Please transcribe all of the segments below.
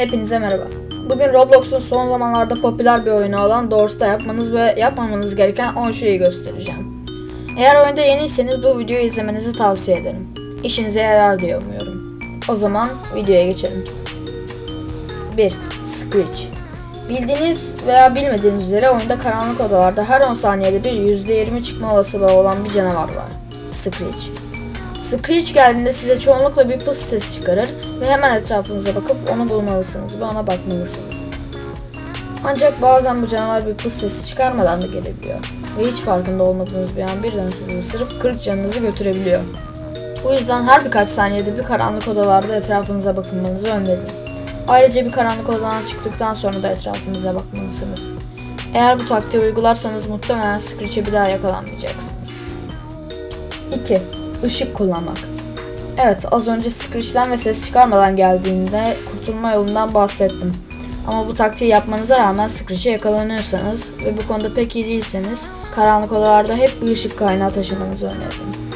Hepinize merhaba. Bugün Roblox'un son zamanlarda popüler bir oyunu olan Doors'ta yapmanız ve yapmamanız gereken 10 şeyi göstereceğim. Eğer oyunda yeniyseniz bu videoyu izlemenizi tavsiye ederim. İşinize yarar diye umuyorum. O zaman videoya geçelim. 1. Screech Bildiğiniz veya bilmediğiniz üzere oyunda karanlık odalarda her 10 saniyede bir %20 çıkma olasılığı olan bir canavar var. Screech. Screech geldiğinde size çoğunlukla bir pıs sesi çıkarır ve hemen etrafınıza bakıp onu bulmalısınız ve ona bakmalısınız. Ancak bazen bu canavar bir pıs sesi çıkarmadan da gelebiliyor ve hiç farkında olmadığınız bir an birden sizi ısırıp 40 canınızı götürebiliyor. Bu yüzden her birkaç saniyede bir karanlık odalarda etrafınıza bakınmanızı öneririm. Ayrıca bir karanlık odadan çıktıktan sonra da etrafınıza bakmalısınız. Eğer bu taktiği uygularsanız muhtemelen Screech'e bir daha yakalanmayacaksınız. 2. Işık kullanmak. Evet, az önce Screech'ten ve ses çıkarmadan geldiğinde kurtulma yolundan bahsettim. Ama bu taktiği yapmanıza rağmen Screech'e yakalanıyorsanız ve bu konuda pek iyi değilseniz karanlık odalarda hep bir ışık kaynağı taşımanızı öneririm.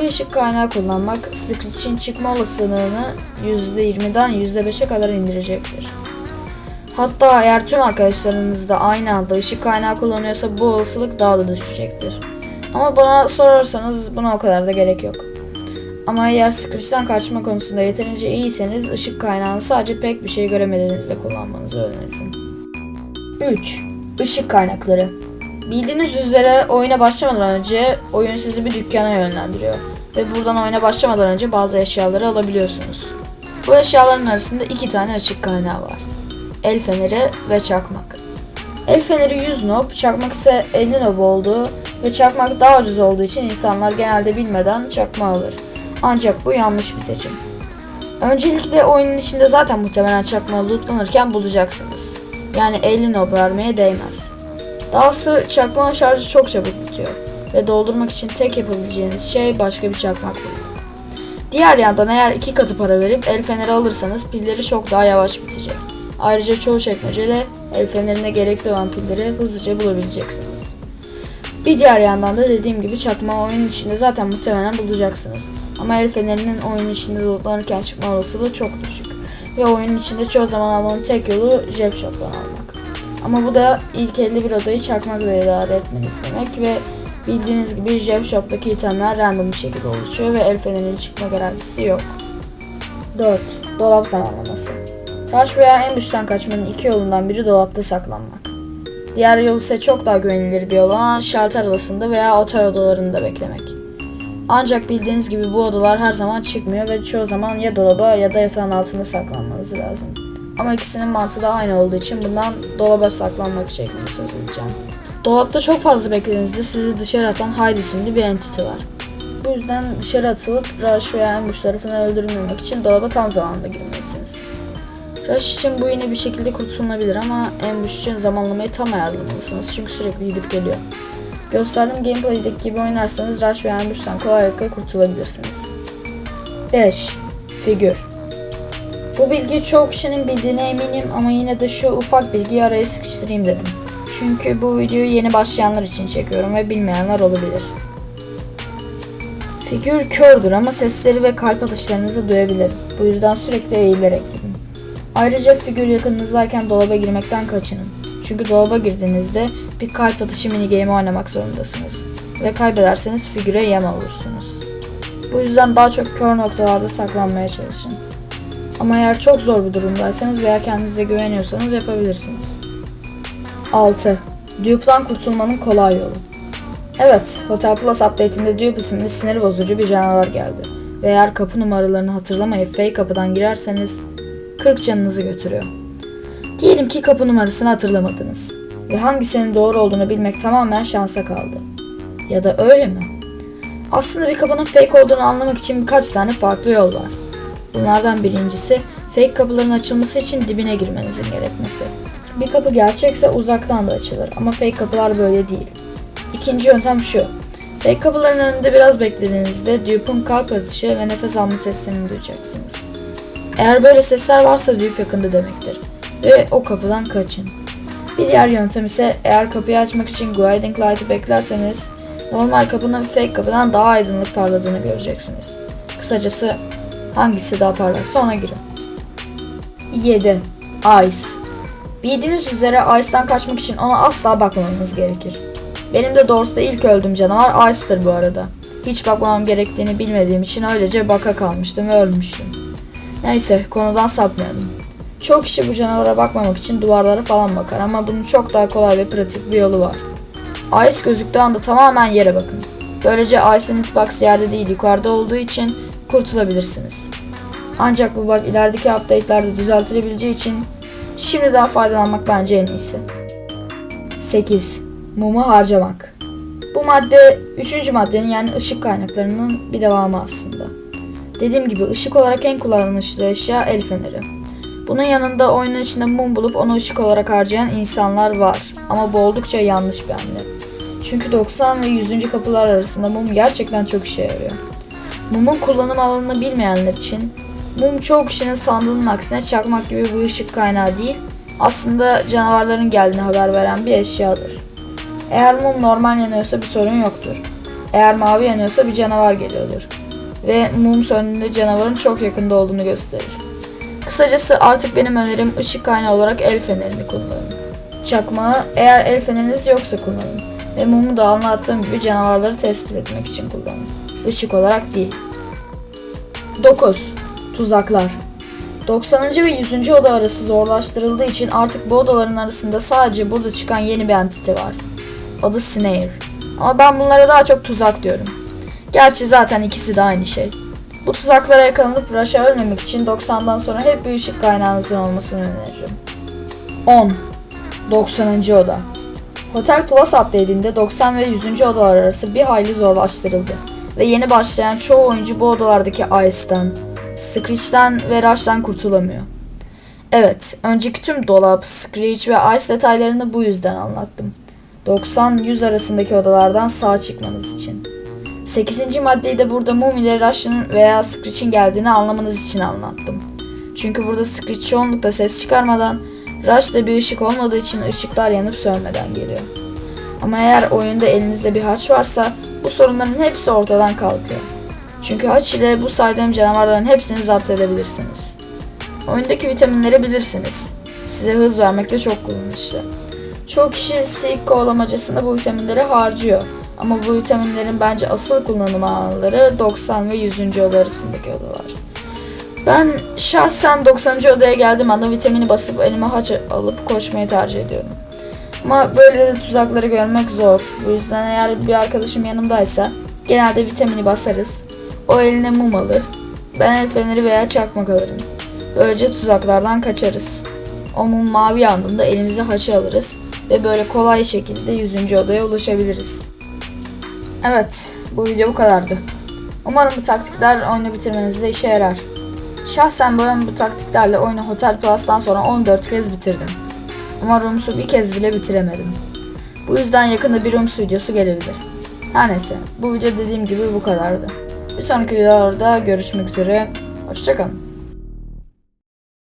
Bir ışık kaynağı kullanmak Screech'in çıkma olasılığını %20'den %5'e kadar indirecektir. Hatta eğer tüm arkadaşlarınız da aynı anda ışık kaynağı kullanıyorsa bu olasılık daha da düşecektir. Ama bana sorarsanız buna o kadar da gerek yok. Ama eğer Screech'ten kaçma konusunda yeterince iyiyseniz ışık kaynağını sadece pek bir şey göremediğinizde kullanmanızı öneririm. 3. Işık kaynakları. Bildiğiniz üzere oyuna başlamadan önce oyun sizi bir dükkana yönlendiriyor. Ve buradan oyuna başlamadan önce bazı eşyaları alabiliyorsunuz. Bu eşyaların arasında iki tane ışık kaynağı var. El feneri ve çakmak. El feneri 100 nob, çakmak ise 50 nob olduğu ve çakmak daha ucuz olduğu için insanlar genelde bilmeden çakma alır. Ancak bu yanlış bir seçim. Öncelikle oyunun içinde zaten muhtemelen çakma lootlanırken bulacaksınız. Yani 50 nob vermeye değmez. Dahası çakmağın şarjı çok çabuk bitiyor ve doldurmak için tek yapabileceğiniz şey başka bir çakmak bulmak. Diğer yandan eğer iki katı para verip el feneri alırsanız pilleri çok daha yavaş bitecek. Ayrıca çoğu çekmecede el fenerine gerekli olan pilleri hızlıca bulabileceksiniz. Bir diğer yandan da dediğim gibi çakma oyunun içinde zaten muhtemelen bulacaksınız. Ama el fenerinin oyunun içinde lootlanırken çıkma olasılığı çok düşük. Ve oyunun içinde çoğu zaman almanın tek yolu Jeff Shop'tan almak. Ama bu da ilk 51 odayı çakmakla idare etmeniz demek ve bildiğiniz gibi Jeff Shop'taki itemler random bir şekilde oluşuyor ve el fenerinin çıkma garantisi yok. 4. Dolap zamanlaması. Rush veya ambush'tan kaçmanın iki yolundan biri dolapta saklanmak. Diğer yol ise çok daha güvenilir bir yol olan şalter odasında veya otel odalarında beklemek. Ancak bildiğiniz gibi bu odalar her zaman çıkmıyor ve çoğu zaman ya dolaba ya da yatağın altında saklanmanız lazım. Ama ikisinin mantığı da aynı olduğu için bundan dolaba saklanmak şeklinde söz edeceğim. Dolapta çok fazla beklediğinizde sizi dışarı atan Hyde isimli bir entity var. Bu yüzden dışarı atılıp Rush veya Ambush tarafından öldürülmemek için dolaba tam zamanında girmelisiniz. Rush için bu yine bir şekilde kurtulunabilir ama Ambush için zamanlamayı tam ayarlamalısınız çünkü sürekli gidip geliyor. Gösterdiğim gameplay'deki gibi oynarsanız Rush ve Ambush'tan kolaylıkla kurtulabilirsiniz. 5. Figür Bu bilgi çoğu kişinin bildiğine eminim ama yine de şu ufak bilgiyi araya sıkıştırayım dedim. Çünkü bu videoyu yeni başlayanlar için çekiyorum ve bilmeyenler olabilir. Figür kördür ama sesleri ve kalp atışlarınızı duyabilir. Bu yüzden sürekli eğilerek. Ayrıca figür yakınınızdayken dolaba girmekten kaçının. Çünkü dolaba girdiğinizde bir kalp atışı minigame oynamak zorundasınız. Ve kaybederseniz figüre yem olursunuz. Bu yüzden daha çok kör noktalarda saklanmaya çalışın. Ama eğer çok zor bir durumdaysanız veya kendinize güveniyorsanız yapabilirsiniz. 6. Dupe'dan kurtulmanın kolay yolu. Evet, Hotel Plus update'inde Dupe isimli sinir bozucu bir canavar geldi. Ve eğer kapı numaralarını hatırlamayıp fake kapıdan girerseniz 40 canınızı götürüyor. Diyelim ki kapı numarasını hatırlamadınız ve hangisinin doğru olduğunu bilmek tamamen şansa kaldı. Ya da öyle mi? Aslında bir kapının fake olduğunu anlamak için birkaç tane farklı yol var. Bunlardan birincisi fake kapıların açılması için dibine girmenizin gerekmesi. Bir kapı gerçekse uzaktan da açılır ama fake kapılar böyle değil. İkinci yöntem şu. Fake kapıların önünde biraz beklediğinizde Dupe'un kalp atışı ve nefes alma seslerini duyacaksınız. Eğer böyle sesler varsa Dupe yakında demektir ve o kapıdan kaçın. Bir diğer yöntem ise eğer kapıyı açmak için Guiding Light'ı beklerseniz normal kapının fake kapıdan daha aydınlık parladığını göreceksiniz. Kısacası hangisi daha parlaksa ona girin. 7. Ice. Bildiğiniz üzere Ice'dan kaçmak için ona asla bakmamanız gerekir. Benim de Doors'ta ilk öldüğüm canavar Ice'tır bu arada. Hiç bakmamam gerektiğini bilmediğim için öylece baka kalmıştım ve ölmüştüm. Neyse konudan sapmayalım. Çok kişi bu canavara bakmamak için duvarlara falan bakar ama bunun çok daha kolay ve pratik bir yolu var. Ice gözüktüğü anda tamamen yere bakın. Böylece Ice'ın hitbox yerde değil yukarıda olduğu için kurtulabilirsiniz. Ancak bu bug ilerideki update'lerde düzeltilebileceği için şimdiden faydalanmak bence en iyisi. 8. Mumu harcamak. Bu madde 3. maddenin yani ışık kaynaklarının bir devamı aslında. Dediğim gibi ışık olarak en kullanışlı eşya el feneri. Bunun yanında oyunun içinde mum bulup onu ışık olarak harcayan insanlar var. Ama bu oldukça yanlış bir hamle. Çünkü 90 ve 100. kapılar arasında mum gerçekten çok işe yarıyor. Mumun kullanım alanını bilmeyenler için mum çoğu kişinin sandığının aksine çakmak gibi bir ışık kaynağı değil, aslında canavarların geldiğini haber veren bir eşyadır. Eğer mum normal yanıyorsa bir sorun yoktur. Eğer mavi yanıyorsa bir canavar geliyordur. Ve mum söndüğünde canavarın çok yakında olduğunu gösterir. Kısacası artık benim önerim ışık kaynağı olarak el fenerini kullanın. Çakmağı eğer el feneriniz yoksa kullanın. Ve mumu da anlattığım gibi canavarları tespit etmek için kullanın. Işık olarak değil. 9. Tuzaklar 90. ve 100. oda arası zorlaştırıldığı için artık bu odaların arasında sadece burada çıkan yeni bir entity var. Adı Snare. Ama ben bunlara daha çok tuzak diyorum. Gerçi zaten ikisi de aynı şey. Bu tuzaklara yakalanıp Rush'a ölmemek için 90'dan sonra hep bir ışık kaynağınızın olmasını öneririm. 10. 90. oda. Hotel Plus update'inde 90 ve 100. odalar arası bir hayli zorlaştırıldı. Ve yeni başlayan çoğu oyuncu bu odalardaki Ice'den, Screech'ten ve Rush'tan kurtulamıyor. Evet, önceki tüm dolap, Screech ve Ice detaylarını bu yüzden anlattım. 90-100 arasındaki odalardan sağ çıkmanız için. 8. maddeyi de burada Mum ile Rush'ın veya Screech'in geldiğini anlamanız için anlattım. Çünkü burada Screech çoğunlukla ses çıkarmadan, Rush da bir ışık olmadığı için ışıklar yanıp sönmeden geliyor. Ama eğer oyunda elinizde bir haç varsa bu sorunların hepsi ortadan kalkıyor. Çünkü haç ile bu saydığım canavarların hepsini zapt edebilirsiniz. Oyundaki vitaminleri bilirsiniz. Size hız vermekte çok kullanışlı. Çoğu kişi silk kovalamacasında bu vitaminleri harcıyor. Ama bu vitaminlerin bence asıl kullanım alanları 90 ve 100. oda arasındaki odalar. Ben şahsen 90. odaya geldiğim anda vitamini basıp elime haç alıp koşmayı tercih ediyorum. Ama böyle de tuzakları görmek zor. Bu yüzden eğer bir arkadaşım yanımdaysa genelde vitamini basarız. O eline mum alır. Ben el feneri veya çakmak alırım. Böylece tuzaklardan kaçarız. O mum mavi yandığında elimize haçı alırız ve böyle kolay şekilde 100. odaya ulaşabiliriz. Evet, bu video bu kadardı. Umarım bu taktikler oyunu bitirmenizde işe yarar. Şahsen ben bu taktiklerle oyunu Hotel Plus'tan sonra 14 kez bitirdim. Ama Rums'u bir kez bile bitiremedim. Bu yüzden yakında bir Rums videosu gelebilir. Her neyse, bu video dediğim gibi bu kadardı. Bir sonraki videolarda görüşmek üzere. Hoşçakalın.